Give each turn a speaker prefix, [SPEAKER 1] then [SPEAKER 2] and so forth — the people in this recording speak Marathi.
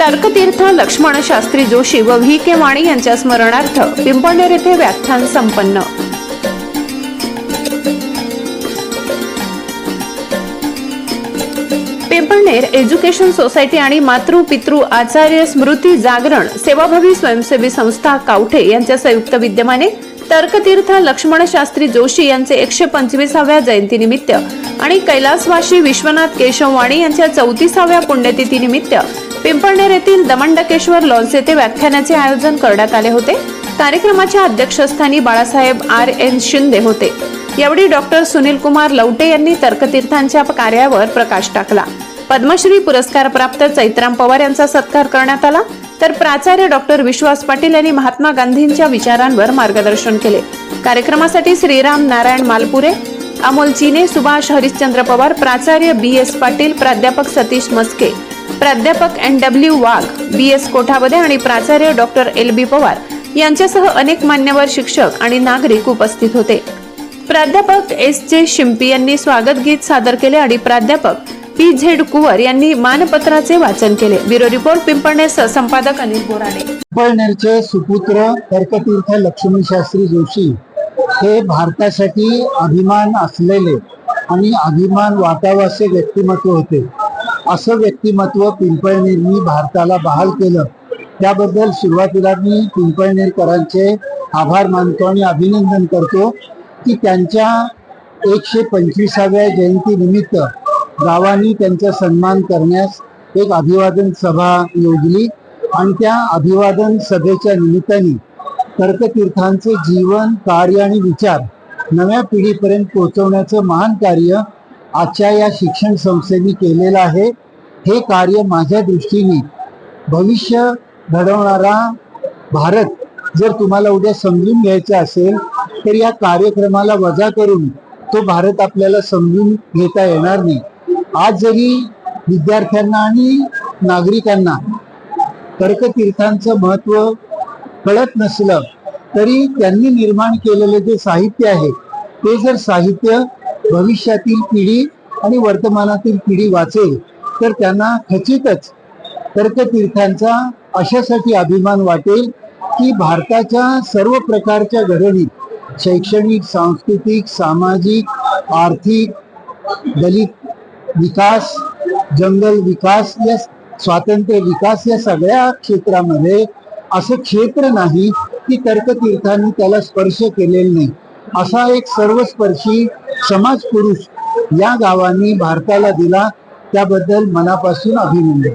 [SPEAKER 1] तर्कतीर्थ लक्ष्मण शास्त्री जोशी व व्ही के वाणी यांच्या स्मरणार्थ पिंपळनेर येथे व्याख्यान संपन्न. पिंपळनेर एज्युकेशन सोसायटी आणि मातृ पितृ आचार्य स्मृती जागरण सेवाभावी स्वयंसेवी संस्था कावठे यांच्या संयुक्त विद्यमाने तर्कतीर्थ लक्ष्मण शास्त्री जोशी यांचे एकशे पंचवीसाव्या जयंतीनिमित्त आणि कैलासवाशी विश्वनाथ केशव वाणी यांच्या चौतीसाव्या पुण्यतिथीनिमित्त पिंपळनेर येथील दमंडकेश्वर लॉन्स येथे व्याख्यानाचे आयोजन करण्यात आले होते. कार्यक्रमाच्या अध्यक्षस्थानी बाळासाहेब आर एन शिंदे होते. यावेळी डॉक्टर सुनील कुमार लवटे यांनी तर्कतीर्थांच्या कार्यावर प्रकाश टाकला. पद्मश्री पुरस्कार प्राप्त चैत्राम पवार यांचा सत्कार करण्यात आला. तर प्राचार्य डॉक्टर विश्वास पाटील यांनी महात्मा गांधींच्या विचारांवर मार्गदर्शन केले. कार्यक्रमासाठी श्रीराम नारायण मालपुरे अमोल चिने सुभाष हरिश्चंद्र पवार प्राचार्य बी एस पाटील प्राध्यापक सतीश मस्के प्राध्यापक N W Wagh B S Kothawade आणि प्राचार्य डॉक्टर एल बी पवार यांच्यासह अनेक मान्यवर शिक्षक आणि नागरिक उपस्थित होते. प्राध्यापक एस जे शिंपी यांनी स्वागत गीत सादर केले आणि प्राध्यापक पी झेड कुवर यांनी मानपत्राचे वाचन केले. ब्युरो रिपोर्ट पिंपळनेर संपादक अनिल बोराडे.
[SPEAKER 2] पिंपळनेरचे सुपुत्र तर्कतीर्थ लक्ष्मण शास्त्री जोशी हे भारतासाठी अभिमान असलेले आणि अभिमान वाटावासे व्यक्तिमत्व होते. असं व्यक्तिमत्व पिंपळनेरनी भारताला बहाल केलं. त्याबद्दल सुरुवातीला मी पिंपळनेरकरांचे आभार मानतो आणि अभिनंदन करतो की त्यांच्या एकशे पंचवीसाव्या जयंतीनिमित्त गावांनी त्यांचा सन्मान करण्यास एक अभिवादन सभा योजली आणि त्या अभिवादन सभेच्या निमित्ताने तर्कतीर्थांचे जीवन कार्य आणि विचार नव्या पिढीपर्यंत पोहोचवण्याचं महान कार्य आजच्या या शिक्षण संस्थेने केलेलं आहे. हे कार्य माझ्या दृष्टीने भविष्य घडवणारा भारत जर तुम्हाला उद्या समजून घ्यायचा असेल तर या कार्यक्रमाला वजा करून तो भारत आपल्याला समजून घेता येणार नाही. आज जरी विद्यार्थ्यांना आणि नागरिकांना तर्कतीर्थांचं महत्त्व कळत नसलं तरी त्यांनी निर्माण केलेलं जे साहित्य आहे ते जर साहित्य भविष्यातील पिढी आणि वर्तमानातील पिढी वाचेल तर त्यांना खचितच तर्कतीर्थांचा अशासाठी अभिमान वाटेल की भारताच्या सर्व प्रकारच्या घडणीत शैक्षणिक सांस्कृतिक सामाजिक आर्थिक दलित विकास जंगल विकास या स्वातंत्र्य विकास या सगळ्या क्षेत्रामध्ये असं क्षेत्र नाही की तर्कतीर्थांनी त्याला स्पर्श केलेला नाही. असा एक सर्वस्पर्शी समाज पुरुष या गावांनी भारताला दिला त्याबद्दल मनापासून अभिनंदन.